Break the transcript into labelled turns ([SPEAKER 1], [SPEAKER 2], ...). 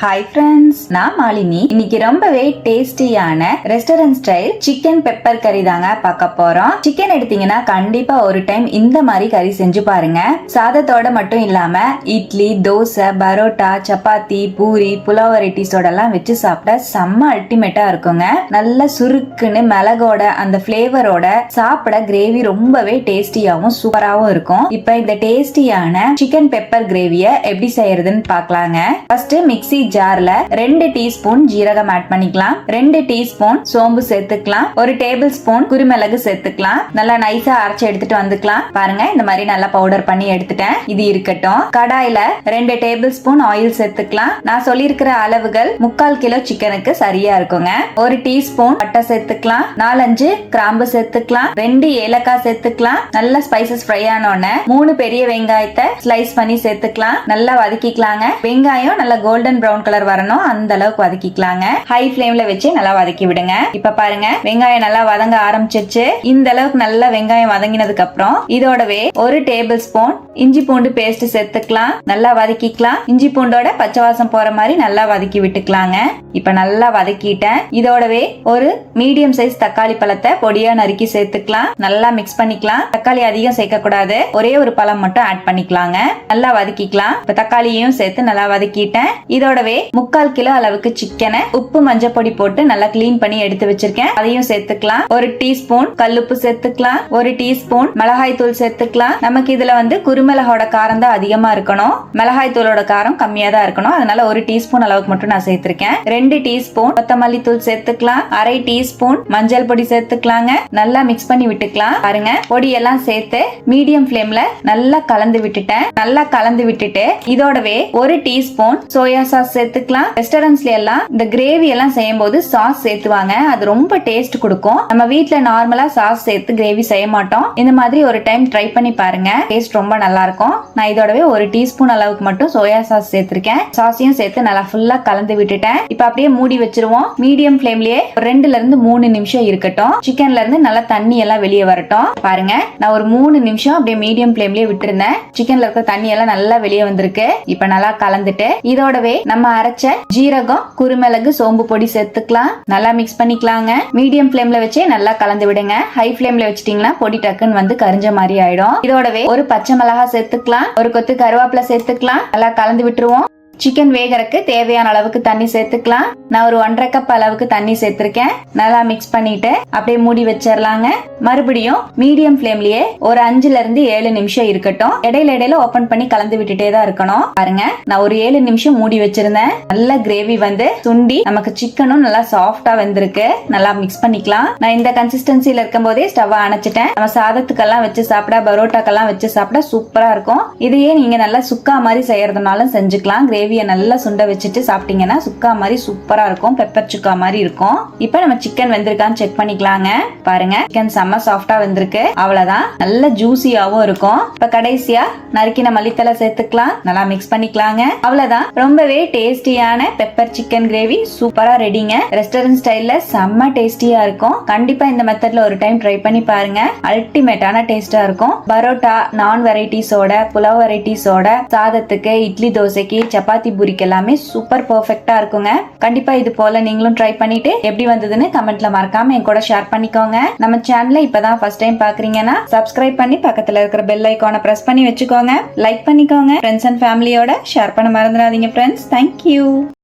[SPEAKER 1] Hi friends நான் மாலினி. இன்னைக்கு ரொம்பவே டேஸ்டியான ரெஸ்டாரண்ட் ஸ்டைல் சிக்கன் பெப்பர் கறி தாங்க பார்க்க போறோம். சிக்கன் எடுத்தீங்கன்னா கண்டிப்பா ஒரு டைம் இந்த மாதிரி கறி செஞ்சு பாருங்க. சாதத்தோட மட்டும் இல்லாம இட்லி தோசை பரோட்டா சப்பாத்தி பூரி புலாவ் வெரைட்டிஸோட எல்லாம் வச்சு சாப்பிட செம்ம அல்டிமேட்டா இருக்குங்க. நல்ல சுருக்குன்னு மிளகோட அந்த ஃபிளேவரோட சாப்பிட கிரேவி ரொம்பவே டேஸ்டியாவும் சூப்பராகவும் இருக்கும். இப்போ இந்த டேஸ்டியான சிக்கன் பெப்பர் கிரேவிய எப்படி செய்யறதுன்னு பார்க்கலாங்க. ஃபர்ஸ்ட் மிக்ஸி ஜார்ல ரெண்டு டீஸ்பூன் ஜீரகம் ஆட் பண்ணிக்கலாம். ரெண்டு டீஸ்பூன் சோம்பு சேர்த்துக்கலாம். ஒரு டேபிள் ஸ்பூன் குருமிளகு சேர்த்துக்கலாம். நல்லா நைஸா அரைச்சு எடுத்துட்டு வந்துக்கலாம். பாருங்க இந்த மாதிரி நல்லா பவுடர் பண்ணி எடுத்துட்டேன். இது இருக்கட்டும். கடாயில ரெண்டு டேபிள் ஸ்பூன் ஆயில் சேர்த்துக்கலாம். நான் சொல்லியிருக்கிற அளவுகள் முக்கால் கிலோ சிக்கனுக்கு சரியா இருக்குங்க. ஒரு டீஸ்பூன் பட்டை சேர்த்துக்கலாம். நாலஞ்சு கிராம்பு சேர்த்துக்கலாம். ரெண்டு ஏலக்காய் சேர்த்துக்கலாம். நல்ல ஸ்பைசஸ் ஃப்ரை ஆனோடனே மூணு பெரிய வெங்காயத்தை ஸ்லைஸ் பண்ணி சேர்த்துக்கலாம். நல்லா வதக்கிக்கலாங்க. வெங்காயம் நல்லா கோல்டன் ப்ரௌன் கலர் வரணும். அந்த அளவுக்கு வதக்கிக்கலாங்க. ஹை ஃப்ளேம்ல வச்சு நல்லா வதக்கி விடுங்க. இப்ப பாருங்க வெங்காயம் நல்லா வதங்க ஆரம்பிச்சிருச்சு. இந்த அளவுக்கு நல்லா வெங்காயம் வதங்கினதுக்கு அப்புறம் இதோடவே ஒரு டேபிள் ஸ்பூன் இஞ்சி பூண்டு பேஸ்ட் சேர்த்துக்கலாம். நல்லா வதக்கிக்கலாம். இஞ்சி பூண்டோட பச்சை வாசம் போற மாதிரி நல்லா வதக்கி விட்டுக்கலாங்க. இப்ப நல்லா வதக்கிட்டேன். இதோடவே ஒரு மீடியம் சைஸ் தக்காளி பழத்தை பொடியா நறுக்கி சேர்த்துக்கலாம். நல்லா மிக்ஸ் பண்ணிக்கலாம். தக்காளி அதிகம் சேர்க்க கூடாது ஒரே ஒரு பழம் மட்டும் ஆட் பண்ணிக்கலாங்க. நல்லா வதக்கிக்கலாம். இப்ப தக்காளியையும் சேர்த்து நல்லா வதக்கிட்டேன். இதோட கூடவே முக்கால் கிலோ அளவுக்கு சிக்கனை உப்பு மஞ்சள் பொடி போட்டு நல்லா கிளீன் பண்ணி எடுத்து வச்சிருக்கேன். அதையும் சேர்த்துக்கலாம். ஒரு டீஸ்பூன் கல்லுப்பு சேர்த்துக்கலாம். ஒரு டீஸ்பூன் மிளகாய் தூள் சேர்த்துக்கலாம். நமக்கு இதுல வந்து குருமிளகோட காரம் தான் அதிகமா இருக்கணும். மிளகாய் தூளோட காரம் கம்மியா தான் இருக்கணும். அதனால ஒரு டீஸ்பூன் அளவுக்கு மட்டும் நான் சேர்த்திருக்கேன். ரெண்டு டீஸ்பூன் கொத்தமல்லி தூள் சேர்த்துக்கலாம். அரை டீஸ்பூன் மஞ்சள் பொடி சேர்த்துக்கலாங்க. நல்லா மிக்ஸ் பண்ணி விட்டுக்கலாம். பாருங்க பொடி எல்லாம் சேர்த்து மீடியம் ஃப்ளேம்ல நல்லா கலந்து விட்டுட்டேன். நல்லா கலந்து விட்டுட்டு இதோடவே ஒரு டீஸ்பூன் சோயா சாஸ் சேர்த்துக்கலாம். ரெஸ்டாரண்ட்ஸ்ல எல்லாம் இந்த கிரேவி எல்லாம் செய்யும் போது சாஸ் சேர்த்துவாங்க. அது ரொம்ப டேஸ்ட் கொடுக்கும். நம்ம வீட்டுல நார்மலா சாஸ் சேர்த்து கிரேவி செய்ய மாட்டோம். இந்த மாதிரி ஒரு டைம் ட்ரை பண்ணி பாருங்க. டேஸ்ட் ரொம்ப நல்லா இருக்கும். நான் இதோடவே ஒரு டீஸ்பூன் அளவுக்கு மட்டும் சோயா சாஸ் சேர்த்திருக்கேன். சாஸையும் சேர்த்து நல்லா ஃபுல்லா கலந்து விட்டுட்டேன். இப்ப அப்படியே மூடி வச்சிருவோம். மீடியம் ஃப்ளேம்லயே ஒரு ரெண்டுல இருந்து மூணு நிமிஷம் இருக்கட்டும். சிக்கன்ல இருந்து நல்லா தண்ணி எல்லாம் வெளியே வரட்டும். பாருங்க. நான் ஒரு மூணு நிமிஷம் அப்படியே மீடியம் ஃப்ளேம்லயே விட்டுருந்தேன். சிக்கன்ல இருக்க தண்ணி எல்லாம் நல்லா வெளியே வந்திருக்கு. இப்ப நல்லா கலந்துட்டு இதோடவே நம்ம அரைச்ச ஜீரகம் குருமிளகு சோம்பு பொடி சேர்த்துக்கலாம். நல்லா மிக்ஸ் பண்ணிக்கலாங்க. மீடியம் ஃப்ளேம்ல வச்சே நல்லா கலந்து விடுங்க. ஹை ஃப்ளேம்ல வச்சிட்டீங்கன்னா பொடி டக்குன்னு வந்து கரிஞ்ச மாதிரி ஆயிடும். இதோடவே ஒரு பச்சை மிளகா சேர்த்துக்கலாம். ஒரு கொத்து கருவேப்பிலை சேர்த்துக்கலாம். நல்லா கலந்து விட்டுருவோம். சிக்கன் வேகறக்கு தேவையான அளவுக்கு தண்ணி சேர்த்துக்கலாம். நான் ஒரு ஒன்றரை கப் அளவுக்கு தண்ணி சேர்த்திருக்கேன். நல்லா மிக்ஸ் பண்ணிட்டு அப்படியே மூடி வச்சிடலாங்க மறுபடியும் மீடியம் ஃப்ளேம்லயே ஒரு அஞ்சுல இருந்து ஏழு நிமிஷம் இருக்கட்டும். இடையில இடையில ஓபன் பண்ணி கலந்து விட்டுட்டே தான் இருக்கணும். பாருங்க நான் ஒரு ஏழு நிமிஷம் மூடி வச்சிருந்தேன். நல்ல கிரேவி வந்து சுண்டி நமக்கு சிக்கனும் நல்லா சாஃப்டா வந்திருக்கு. நல்லா மிக்ஸ் பண்ணிக்கலாம். நான் இந்த கன்சிஸ்டன்சில இருக்கும் போதே ஸ்டவ் அணைச்சிட்டேன். நம்ம சாதத்துக்கெல்லாம் வச்சு சாப்பிட பரோட்டாக்கெல்லாம் வச்சு சாப்பிட சூப்பரா இருக்கும். இதையே நீங்க நல்லா சுக்கா மாதிரி செய்யறதுனாலும் செஞ்சுக்கலாம். கிரேவி கிரேவியை நல்லா சுண்ட வச்சுட்டு சாப்பிட்டீங்கன்னா சுக்கா மாதிரி சூப்பரா இருக்கும். பெப்பர் சுக்கா மாதிரி இருக்கும். இப்போ நம்ம சிக்கன் வெந்திருக்கான்னு செக் பண்ணிக்கலாங்க. பாருங்க. சிக்கன் செம்ம சாஃப்டா வெந்திருக்கு. அவ்வளவுதான். நல்ல ஜூசியாவும் இருக்கும். இப்ப கடைசியா நறுக்கின மல்லித்தலை சேர்த்துக்கலாம். நல்லா மிக்ஸ் பண்ணிக்கலாங்க. அவ்வளவுதான். ரொம்பவே டேஸ்டியான பெப்பர் சிக்கன் கிரேவி சூப்பரா ரெடிங்க ரெஸ்டாரண்ட் ஸ்டைல்ல செம்ம டேஸ்டியா இருக்கும். கண்டிப்பா இந்த மெத்தட்ல ஒரு டைம் ட்ரை பண்ணி பாருங்க. அல்டிமேட்டான டேஸ்டா இருக்கும். பரோட்டா நான் வெரைட்டிஸோட புலாவ் வெரைட்டிஸோட சாதத்துக்கு இட்லி தோசைக்கு சப்பாத்தி பூரிக்கு எல்லாமே சூப்பர் பர்ஃபெக்டா இருக்குங்க. கண்டிப்பா இது போல நீங்களும் ட்ரை பண்ணிட்டு எப்படி வந்ததுன்னு கமெண்ட்ல மறக்காம என் கூட ஷேர் பண்ணிக்கோங்க. நம்ம சேனலை இப்பதான் ஃபர்ஸ்ட் டைம் பாக்குறீங்கன்னா சப்ஸ்கிரைப் பண்ணி பக்கத்துல இருக்கிற பெல் ஐக்கானை பிரஸ் பண்ணி வச்சுக்கோங்க. லைக் பண்ணிக்கோங்க. ஃப்ரெண்ட்ஸ் அண்ட் ஃபேமிலியோட ஷேர் பண்ண மறந்துடாதீங்க ஃப்ரெண்ட்ஸ் தேங்க்யூ